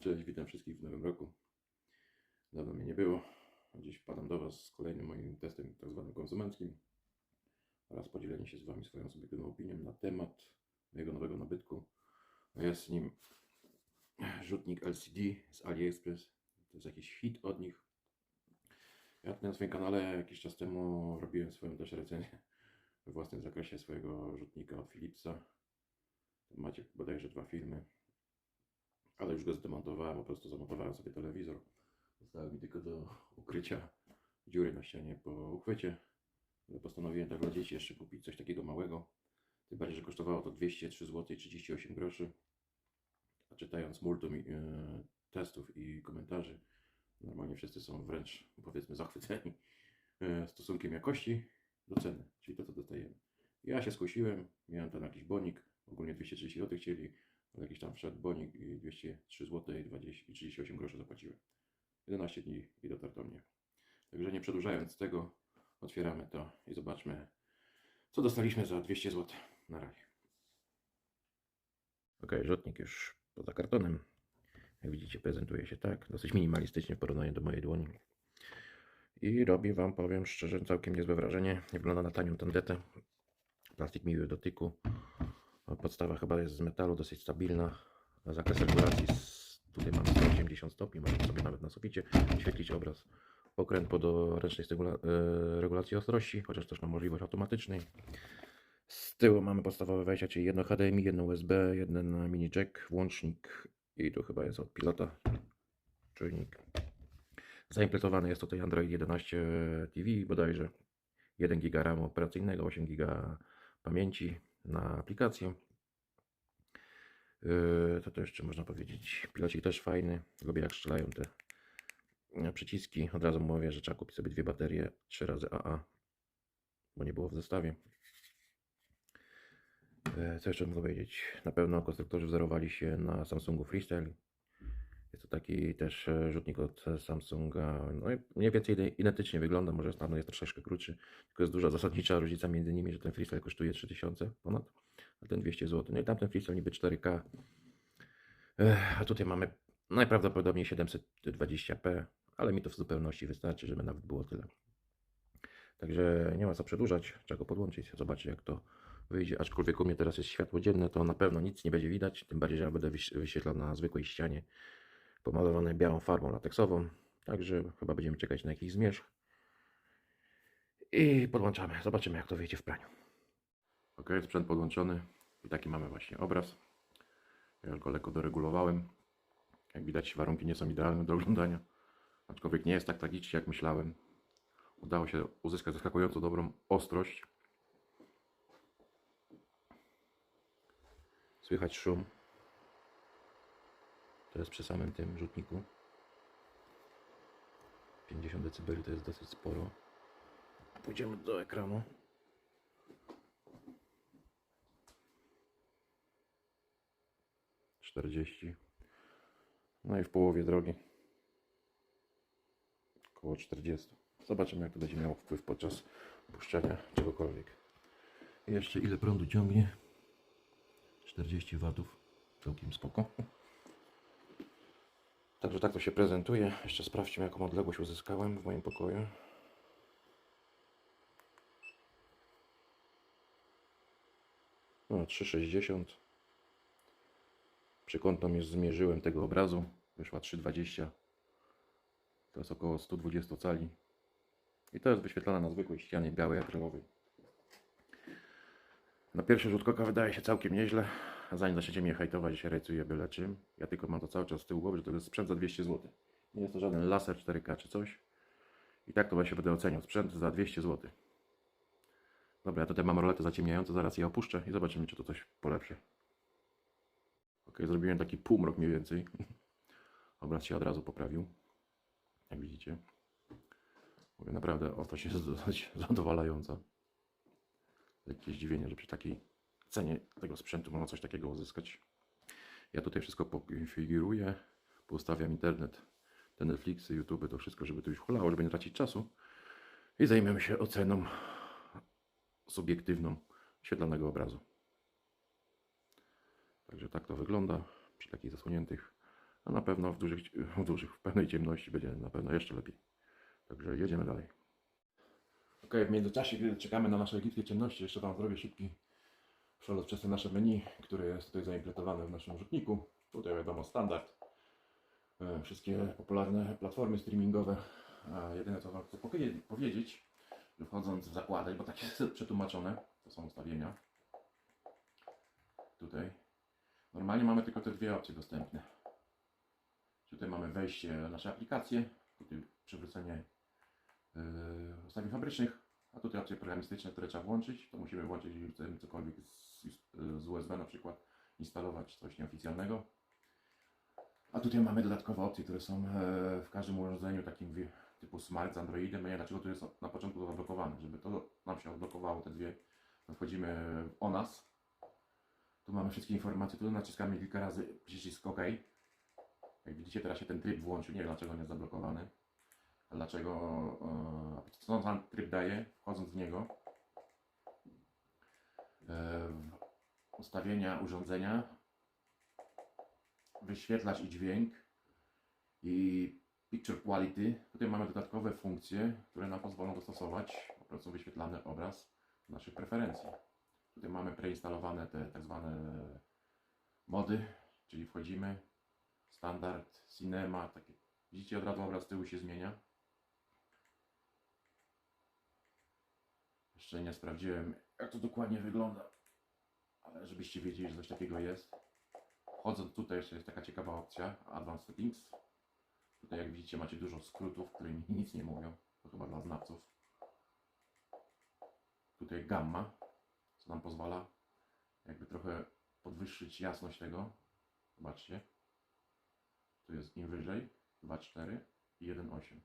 Cześć, witam wszystkich w nowym roku. Dawno mnie nie było. Dziś wpadam do Was z kolejnym moim testem tak zwanym konsumenckim oraz podzielenie się z Wami swoją subiektywną opinią na temat mojego nowego nabytku. Jest nim rzutnik LCD z AliExpress. To jest jakiś hit od nich. Ja na swoim kanale jakiś czas temu robiłem swoją też recenzję we własnym zakresie swojego rzutnika od Philipsa. Macie bodajże dwa filmy ale już go zdemontowałem, po prostu zamontowałem sobie telewizor. Zostały mi tylko do ukrycia dziury na ścianie po uchwycie. Postanowiłem tak dla dzieci jeszcze kupić coś takiego małego. Tym bardziej, że kosztowało to 203 zł 38 groszy. A czytając multum e, testów i komentarzy, normalnie wszyscy są wręcz, powiedzmy, zachwyceni e, stosunkiem jakości do ceny, czyli to, co dostajemy. Ja się skusiłem, miałem tam jakiś bonik, ogólnie 230 zł chcieli, jakiś tam wszedł bonik i 203 zł i 20 i 38 groszy zapłaciłem. 11 dni i dotarł do mnie. Także nie przedłużając tego, otwieramy to i zobaczmy, co dostaliśmy za 200 zł. Na razie. Ok, rzutnik już poza kartonem. Jak widzicie, prezentuje się tak, dosyć minimalistycznie w porównaniu do mojej dłoni. I robi Wam, powiem szczerze, całkiem niezłe wrażenie. Wygląda na tanią tandetę. Plastik miły w dotyku. Podstawa chyba jest z metalu, dosyć stabilna. Zakres regulacji z, tutaj mamy 180 stopni, możemy sobie nawet na suficie świetlić obraz. Pokręt podoręcznej stygula- e, regulacji ostrości, chociaż też ma możliwość automatycznej. Z tyłu mamy podstawowe wejścia, czyli jedno HDMI, jedno USB, jeden mini jack, włącznik i tu chyba jest od pilota czujnik. Zaimplementowany jest tutaj Android 11 TV bodajże. 1 GB RAMu operacyjnego, 8 GB pamięci na aplikację. Yy, To to jeszcze można powiedzieć. Pilocik też fajny. Lubię jak strzelają te e, przyciski. Od razu mówię, że trzeba kupić sobie dwie baterie 3 razy AA, bo nie było w zestawie. E, Co jeszcze mogę powiedzieć? Na pewno konstruktorzy wzorowali się na Samsungu Freestyle. Jest to taki też e, rzutnik od Samsunga. No i mniej więcej ide- identycznie wygląda, może stanu jest troszeczkę krótszy. Tylko jest duża zasadnicza różnica między nimi, że ten Freestyle kosztuje 3000 ponad, a ten 200 zł. No i tamten Freestyle niby 4K. Ech, A tutaj mamy najprawdopodobniej 720p, ale mi to w zupełności wystarczy, żeby nawet było tyle. Także nie ma co przedłużać, trzeba go podłączyć, zobaczyć jak to wyjdzie. Aczkolwiek u mnie teraz jest światło dzienne, to na pewno nic nie będzie widać, tym bardziej, że ja będę wyś- wyświetlał na zwykłej ścianie pomalowane białą farbą lateksową. Także chyba będziemy czekać na jakiś zmierzch. I podłączamy. Zobaczymy jak to wyjdzie w praniu. Ok, sprzęt podłączony. I taki mamy właśnie obraz. Ja już go lekko doregulowałem. Jak widać warunki nie są idealne do oglądania. Aczkolwiek nie jest tak tragicznie jak myślałem. Udało się uzyskać zaskakująco dobrą ostrość. Słychać szum. To jest przy samym tym rzutniku. 50 dB to jest dosyć sporo. Pójdziemy do ekranu. Czterdzieści. No i w połowie drogi. Około 40. Zobaczymy jak to będzie miało wpływ podczas puszczania czegokolwiek. I jeszcze ile prądu ciągnie? 40 watów. Całkiem spoko. Także tak to się prezentuje. Jeszcze sprawdźmy, jaką odległość uzyskałem w moim pokoju. No, 3,60. Przykątną już zmierzyłem tego obrazu. Wyszła 3,20. To jest około 120 cali. I to jest wyświetlane na zwykłej ścianie białej akrylowej. Na pierwszy rzut oka wydaje się całkiem nieźle. Zanim zaczniecie mnie hejtować, się rejcuję byle czym. Ja tylko mam to cały czas z tyłu głowy, że to jest sprzęt za 200 zł. Nie jest to żaden laser 4K czy coś. I tak to właśnie będę oceniał. Sprzęt za 200 zł. Dobra, ja tutaj mam roletę zaciemniającą, zaraz je opuszczę i zobaczymy, czy to coś polepszy. Ok, zrobiłem taki półmrok mniej więcej. Obraz się od razu poprawił. Jak widzicie. Mówię, naprawdę ostrość jest dosyć zadowalająca. Lekkie zdziwienie, że przy takiej cenie tego sprzętu można coś takiego uzyskać. Ja tutaj wszystko pokonfiguruję, poustawiam internet, te Netflixy, YouTube, to wszystko, żeby to już hulało, żeby nie tracić czasu. I zajmiemy się oceną subiektywną świetlanego obrazu. Także tak to wygląda przy takich zasłoniętych A na pewno w dużych, w dużych, w pewnej ciemności będzie na pewno jeszcze lepiej. Także jedziemy dalej. Ok, w międzyczasie, kiedy czekamy na nasze egipskie ciemności, jeszcze Wam zrobię szybki przelot przez te nasze meni, które jest tutaj zaimplementowane w naszym rzutniku. Tutaj wiadomo standard. E, Wszystkie popularne platformy streamingowe. Jedyne co powie- powiedzieć, że wchodząc w zakładek, bo tak jest przetłumaczone, to są ustawienia. Tutaj. Normalnie mamy tylko te dwie opcje dostępne. Tutaj mamy wejście na nasze aplikacje, tutaj przywrócenie yy, ustawień fabrycznych, a tutaj opcje programistyczne, które trzeba włączyć. To musimy włączyć, cokolwiek z, z USB na przykład, instalować coś nieoficjalnego. A tutaj mamy dodatkowe opcje, które są e, w każdym urządzeniu takim typu Smart z Androidem. Ja dlaczego to jest na początku zablokowane, żeby to nam się odblokowało te dwie. To wchodzimy o nas. Tu mamy wszystkie informacje, tu naciskamy kilka razy przycisk OK. Jak widzicie teraz się ten tryb włączył, nie wiem dlaczego on jest zablokowany. Dlaczego, e, co on tam tryb daje, wchodząc w niego. Ustawienia urządzenia, wyświetlacz i dźwięk i picture quality. Tutaj mamy dodatkowe funkcje, które nam pozwolą dostosować po prostu wyświetlany obraz do naszych preferencji. Tutaj mamy preinstalowane te tak zwane mody, czyli wchodzimy, standard, cinema, takie. Widzicie od razu obraz tyłu się zmienia. Jeszcze nie sprawdziłem jak to dokładnie wygląda, ale żebyście wiedzieli, że coś takiego jest. Wchodząc tutaj jeszcze jest taka ciekawa opcja, Advanced Settings. Tutaj jak widzicie macie dużo skrótów, które mi nic nie mówią, to chyba dla znawców. Tutaj gamma, co nam pozwala jakby trochę podwyższyć jasność tego. Zobaczcie. Tu jest im wyżej 2,4 i 1,8.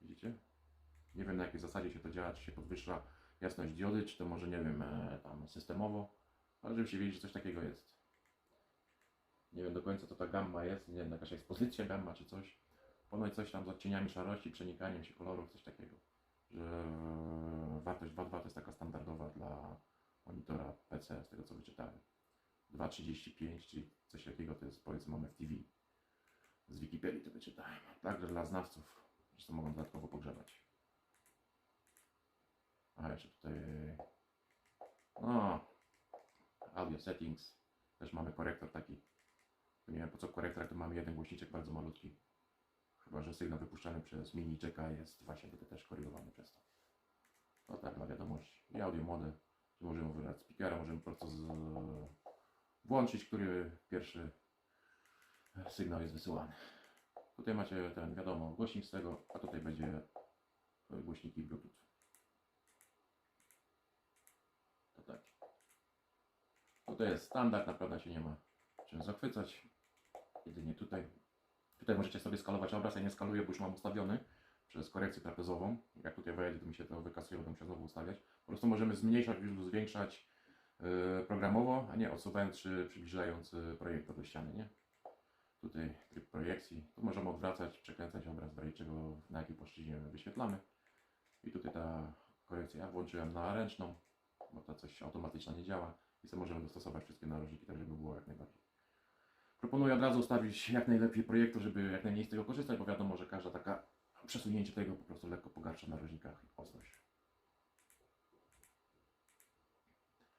Widzicie? Nie wiem na jakiej zasadzie się to działa, czy się podwyższa jasność diody, czy to może nie wiem, e, tam systemowo, ale żebyście wiedzieli, że coś takiego jest. Nie wiem do końca co ta gamma jest, nie wiem, jakaś ekspozycja gamma czy coś. Ponoć coś tam z odcieniami szarości, przenikaniem się kolorów, coś takiego. Że wartość 2.2 to jest taka standardowa dla monitora PC, z tego co wyczytałem. 2.35, czyli coś takiego to jest powiedzmy mamy w TV. Z Wikipedii to wyczytałem. Także dla znawców, że to mogą dodatkowo pogrzebać. A jeszcze tutaj. No. Audio settings. Też mamy korektor taki. Nie wiem po co korektor, jak tu mamy jeden głośniczek bardzo malutki. Chyba, że sygnał wypuszczany przez mini jacka jest właśnie tutaj też korygowany przez to. No tak, dla wiadomości. I audio mody. że Możemy wybrać speakera, możemy po prostu z... włączyć, który pierwszy sygnał jest wysyłany. Tutaj macie ten, wiadomo, głośnik z tego, a tutaj będzie e, głośniki Bluetooth. To tak. Tutaj jest standard, naprawdę się nie ma czym zachwycać. Jedynie tutaj. Tutaj możecie sobie skalować obraz, ja nie skaluję, bo już mam ustawiony przez korekcję trapezową. Jak tutaj wejdzie, to mi się to wykasuje, będę musiał znowu ustawiać. Po prostu możemy zmniejszać lub zwiększać yy, programowo, a nie odsuwając czy przybliżając yy, projektor do ściany, nie? Tutaj tryb projekcji. Tu możemy odwracać, przekręcać obraz, w czego na jakiej płaszczyźnie wyświetlamy. I tutaj ta korekcja, ja włączyłem na ręczną, bo ta coś automatyczna nie działa. I sobie możemy dostosować wszystkie narożniki, tak żeby było jak najbardziej. Proponuję od razu ustawić jak najlepiej projektor, żeby jak najmniej z tego korzystać, bo wiadomo, że każda taka przesunięcie tego po prostu lekko pogarsza na narożnikach ostrość.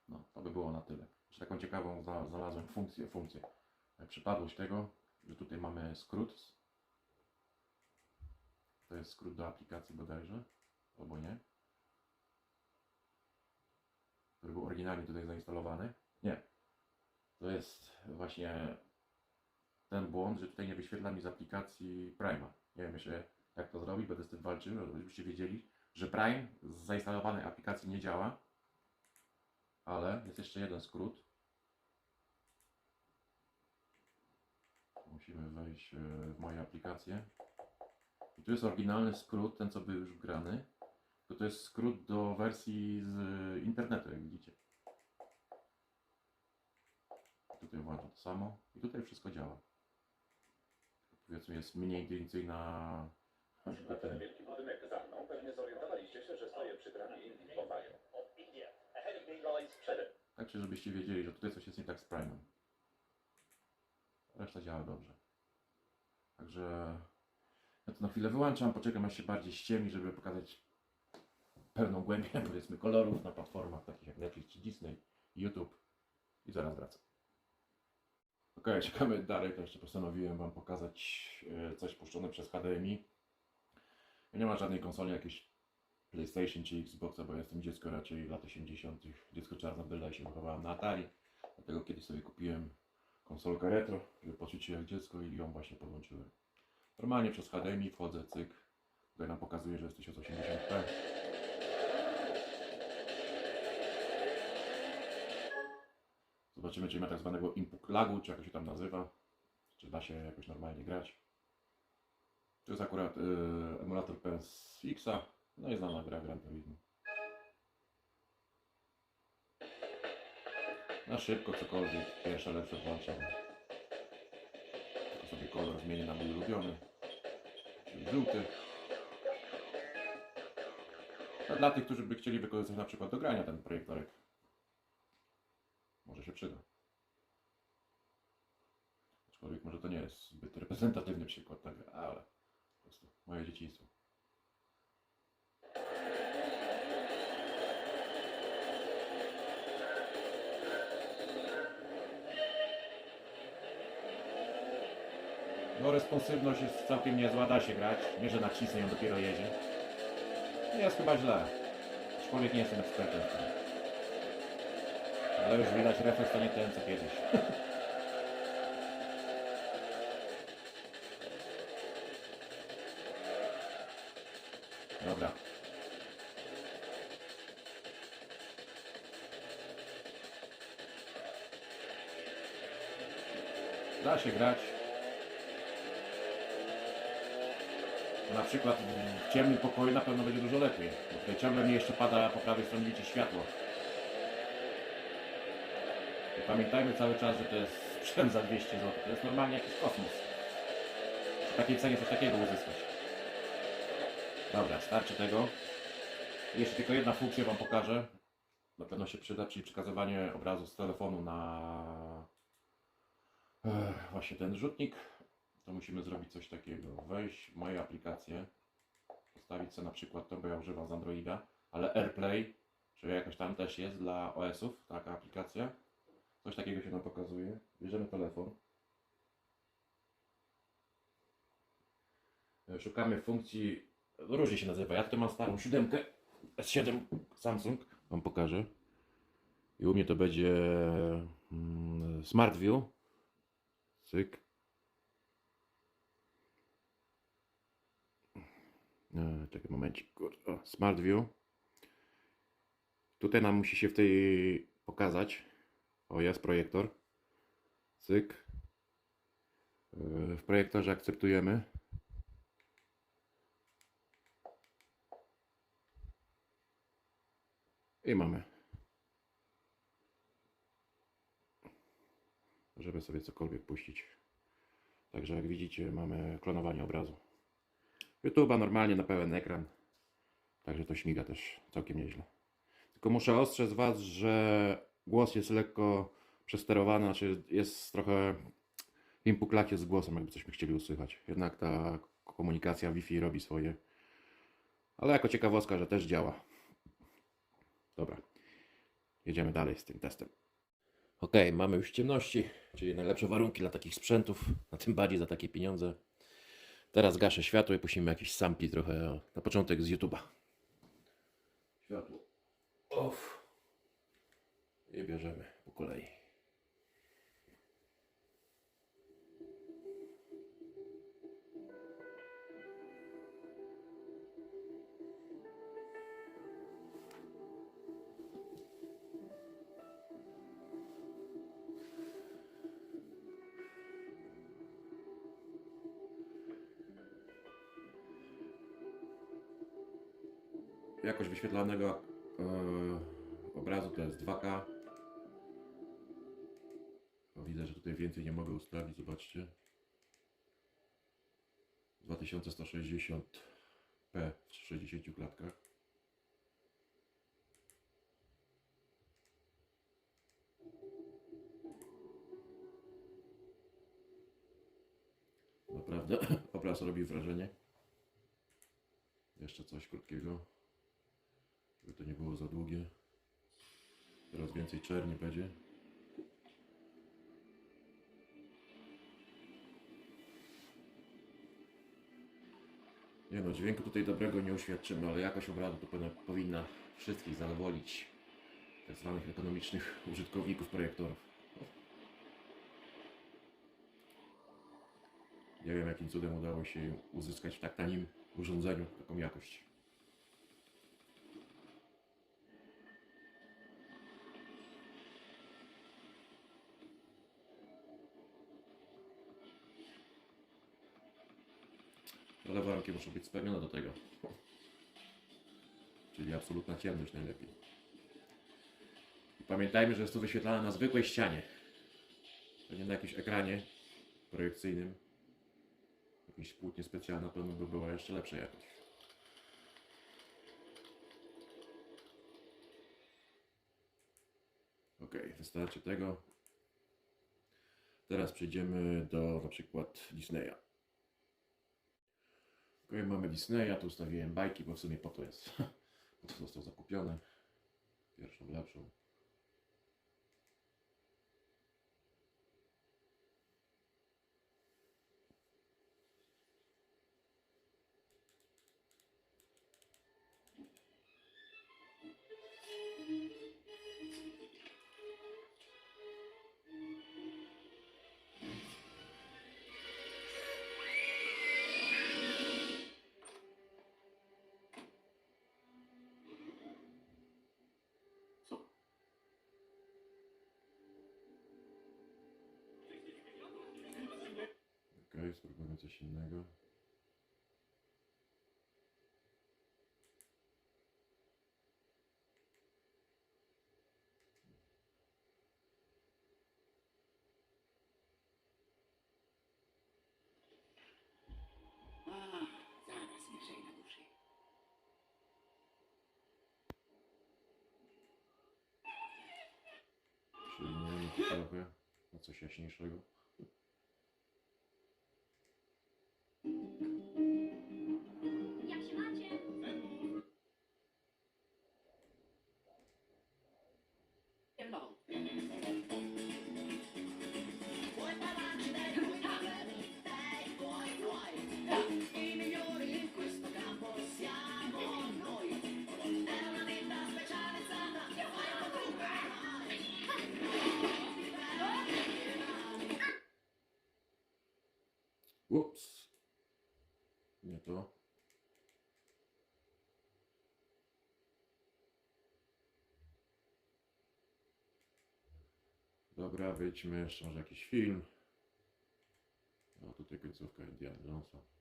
No, to by było na tyle. Jeszcze taką ciekawą zna- znalazłem funkcję, funkcję. E, Przypadłość tego, że tutaj mamy skrót. To jest skrót do aplikacji bodajże, albo nie. Który był oryginalnie tutaj zainstalowany. Nie. To jest właśnie ten błąd, że tutaj nie wyświetla mi z aplikacji Prima. Nie wiem jeszcze jak to zrobić, będę z tym walczył, żebyście wiedzieli, że Prime z zainstalowanej aplikacji nie działa. Ale jest jeszcze jeden skrót. Musimy wejść e, w moje aplikacje. I tu jest oryginalny skrót, ten co był już wgrany. To to jest skrót do wersji z internetu, jak widzicie. Tutaj włączam to samo i tutaj wszystko działa. Powiedzmy jest mniej intuicyjna. Ten wielki budynek za mną. Pewnie zorientowaliście się, że stoję przy bramie Bombaju. Tak, żebyście wiedzieli, że tutaj coś jest nie tak z Prime'em. reszta działa dobrze. Także ja to na chwilę wyłączam, poczekam aż się bardziej ściemni, żeby pokazać pełną głębię powiedzmy kolorów na platformach takich jak Netflix czy Disney, YouTube i zaraz wracam. Ok, czekamy dalej, to jeszcze postanowiłem Wam pokazać e, coś puszczone przez HDMI. Ja nie ma żadnej konsoli jakiejś PlayStation czy Xboxa, bo jestem dziecko raczej lat 80. Dziecko czarno-byle się wychowałem na Atari. Dlatego kiedyś sobie kupiłem konsolkę retro, żeby poczuć się jak dziecko i ją właśnie podłączyłem. Normalnie przez HDMI wchodzę, cyk. Tutaj nam pokazuje, że jest 1080p. Zobaczymy, czy ma tak zwanego input lagu, czy jak się tam nazywa. Czy da się jakoś normalnie grać. To jest akurat y, emulator PSX-a. No i znana gra Gran Turismo. Na szybko cokolwiek, pierwsze lepsze włączam. Tylko sobie kolor zmienię na mój ulubiony. Czyli żółty. A dla tych, którzy by chcieli wykorzystać na przykład do grania ten projektorek. Się. Aczkolwiek może to nie jest zbyt reprezentatywny przykład, ale po prostu moje dzieciństwo. No responsywność jest całkiem niezła, da się grać. Nie, że nacisnę ją dopiero jedzie. Nie jest chyba źle. Aczkolwiek nie jestem ekspertem. Ale już widać refleks to nie ten co kiedyś. Dobra. Da się grać. Na przykład w ciemnym pokoju na pewno będzie dużo lepiej. Bo tutaj ciągle mi jeszcze pada po prawej stronie widzicie światło. Pamiętajmy cały czas, że to jest sprzęt za 200 zł. To jest normalnie jakiś kosmos. W takiej cenie coś takiego uzyskać. Dobra, starczy tego. Jeszcze tylko jedna funkcja Wam pokażę. Na pewno się przyda, czyli przekazywanie obrazu z telefonu na Ech, właśnie ten rzutnik. To musimy zrobić coś takiego. Wejść w moje aplikacje. Ustawić sobie na przykład to, bo ja używam z Androida, ale AirPlay, czy jakoś tam też jest dla OS-ów taka aplikacja. Coś takiego się nam pokazuje. Bierzemy telefon. E, Szukamy funkcji, różnie się nazywa. Ja tutaj mam starą siódemkę S7 Samsung. Wam pokażę. I u mnie to będzie mm, Smart View. Cyk. E, czekaj momencik, Smart View. Tutaj nam musi się w tej pokazać. O, jest projektor. Cyk. E, W projektorze akceptujemy. I mamy. Żeby sobie cokolwiek puścić. Także jak widzicie mamy klonowanie obrazu. YouTube'a normalnie na pełen ekran. Także to śmiga też całkiem nieźle. Tylko muszę ostrzec Was, że głos jest lekko przesterowany, znaczy jest trochę impuklacie z głosem, jakby coś by chcieli usłychać. Jednak ta komunikacja Wi-Fi robi swoje. Ale jako ciekawostka, że też działa. Dobra. Jedziemy dalej z tym testem. Ok, mamy już ciemności, czyli najlepsze warunki dla takich sprzętów, a tym bardziej za takie pieniądze. Teraz gaszę światło i puścimy jakiś sampli trochę na początek z YouTube'a. Światło. Off. I bierzemy po kolei. Jakość wyświetlanego e, obrazu to jest 2K. Tutaj więcej nie mogę ustawić, zobaczcie. 2160p w 60 klatkach. naprawdę obraz robi wrażenie. Jeszcze coś krótkiego, żeby to nie było za długie. Teraz więcej czerni będzie. Nie no, dźwięku tutaj dobrego nie uświadczymy, ale jakość obrazu to powinna, powinna wszystkich zadowolić. Tak zwanych ekonomicznych użytkowników projektorów. Nie wiem jakim cudem udało się uzyskać w tak tanim urządzeniu taką jakość. Ale warunki muszą być spełnione do tego. Czyli absolutna ciemność najlepiej. I pamiętajmy, że jest to wyświetlane na zwykłej ścianie. To nie na jakimś ekranie projekcyjnym. Jakieś płótnie specjalne na pewno by była jeszcze lepsza jakość. Ok, wystarczy tego. Teraz przejdziemy do na przykład Disneya. Ok, mamy Disneya, tu ustawiłem bajki, bo w sumie po to jest. Po to został zakupiony. Pierwszą lepszą. Coś innego. To trochę na coś jaśniejszego. To. Dobra, wyjdźmy jeszcze może jakiś film. O, tutaj końcówka Indiana Jonesa.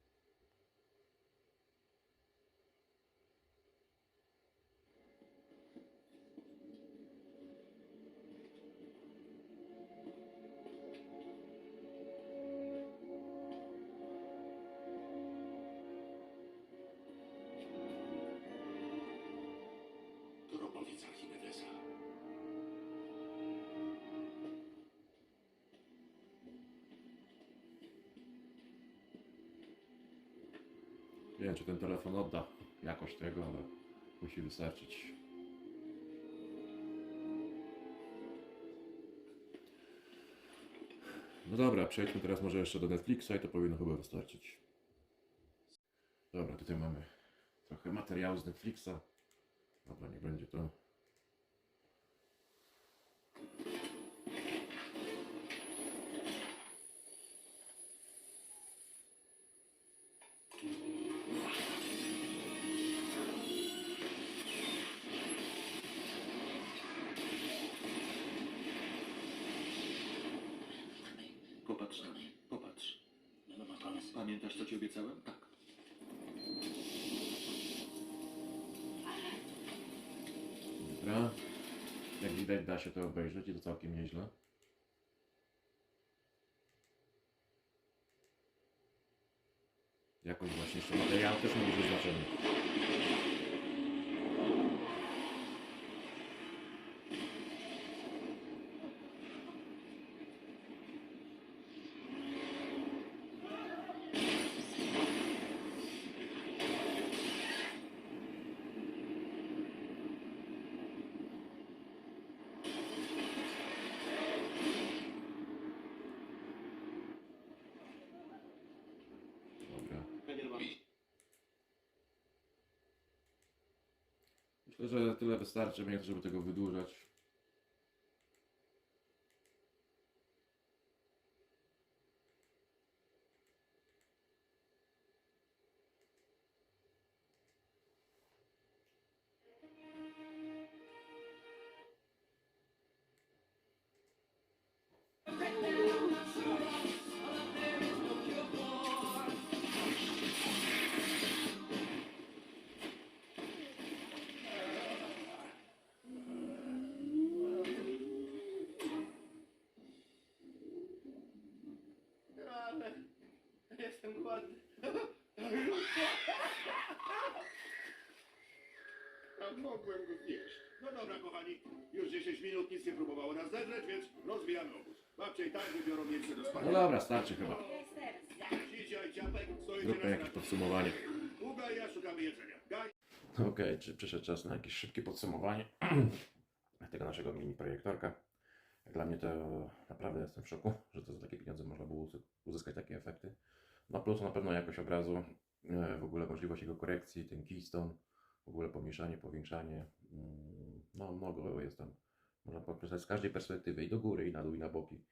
Wiem, czy ten telefon odda jakość tego, ale musi wystarczyć. No dobra, przejdźmy teraz może jeszcze do Netflixa i to powinno chyba wystarczyć. Dobra, tutaj mamy trochę materiału z Netflixa. Dobra, nie będzie to. Obiecałem? Tak. Dobra. Jak widać, da się to obejrzeć i to całkiem nieźle. Jakoś właśnie jeszcze materiał też ma duże znaczenie. Że tyle wystarczy, nie żeby tego wydłużać. No dobra, starczy chyba. Zróbmy jakieś podsumowanie. Okej, czy przyszedł czas na jakieś szybkie podsumowanie tego naszego mini projektorka? Dla mnie to naprawdę jestem w szoku, że to za takie pieniądze można było uzys- uzyskać takie efekty. No plus na pewno jakość obrazu, e, w ogóle możliwość jego korekcji, ten keystone, w ogóle pomniejszanie, powiększanie. mm, No mnogo jest tam. Można podkreślać z każdej perspektywy i do góry, i na dół, i na boki.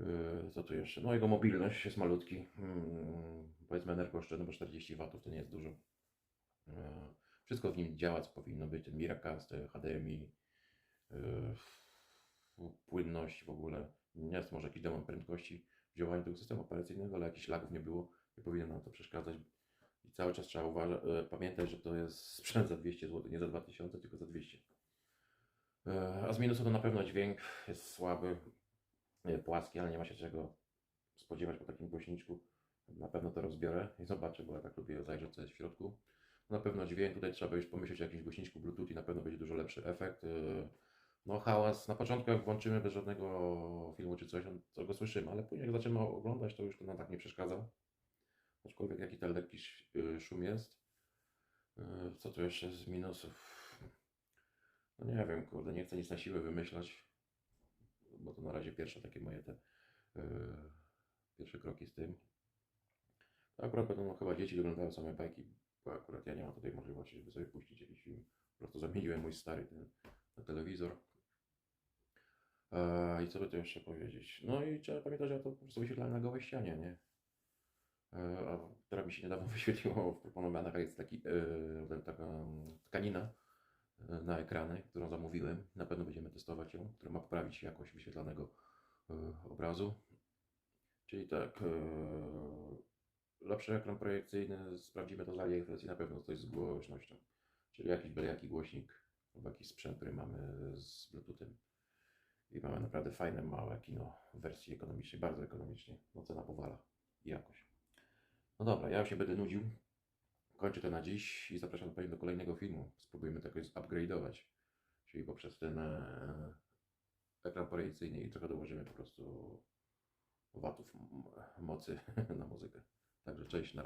E, Co tu jeszcze? No jego mobilność jest malutki. Mm, Powiedzmy energooszczędny, bo 40 W to nie jest dużo. E, Wszystko w nim działa, co powinno być. Ten Miracast, HDMI, f- płynność w ogóle. Nie jest może jakiś demon prędkości w działaniu tego systemu operacyjnego, ale jakichś lagów nie było. Nie powinno nam to przeszkadzać. I cały czas trzeba uważać, e, pamiętać, że to jest sprzęt za 200 zł, nie za 2000, tylko za 200. E, A z minusu to na pewno dźwięk jest słaby, płaski, ale nie ma się czego spodziewać po takim głośniczku. Na pewno to rozbiorę i zobaczę, bo ja tak lubię zajrzeć co jest w środku. Na pewno dźwięk, tutaj trzeba już pomyśleć o jakimś głośniczku Bluetooth i na pewno będzie dużo lepszy efekt. Yy, No hałas, na początku jak włączymy bez żadnego filmu czy coś, on- to go słyszymy, ale później jak zaczynamy oglądać, to już to nam tak nie przeszkadza. Aczkolwiek jaki ten lekki yy, szum jest. Co tu jeszcze z minusów? No nie wiem, kurde, nie chcę nic na siłę wymyślać, bo to na razie pierwsze takie moje te yy, pierwsze kroki z tym. To akurat będą chyba dzieci oglądały same bajki, bo akurat ja nie mam tutaj możliwości, żeby sobie puścić jakiś film. Po prostu zamieniłem mój stary ten, na telewizor. Eee, I co by tu jeszcze powiedzieć? No i trzeba pamiętać, że ja to po prostu wyświetlałem na gołej ścianie, nie? Eee, a która mi się niedawno wyświetliła w proponowanych, jest taki, eee, taka tkanina e, na ekrany, którą zamówiłem. Na pewno będziemy testować ją, która ma poprawić jakość wyświetlanego e, obrazu. Czyli tak, e, lepszy ekran projekcyjny, sprawdzimy to z AliExpress i na pewno coś z głośnością. Czyli jakiś byle jaki głośnik lub jakiś sprzęt, który mamy z Bluetoothem. I mamy naprawdę fajne, małe kino w wersji ekonomicznej, bardzo ekonomicznie. No cena powala i jakość. No dobra, ja już nie będę nudził. Kończę to na dziś i zapraszam do kolejnego filmu. Spróbujemy to jakoś upgrade'ować. Czyli poprzez ten e, ekran projekcyjny i trochę dołożymy po prostu watów mocy na muzykę. Także cześć, na.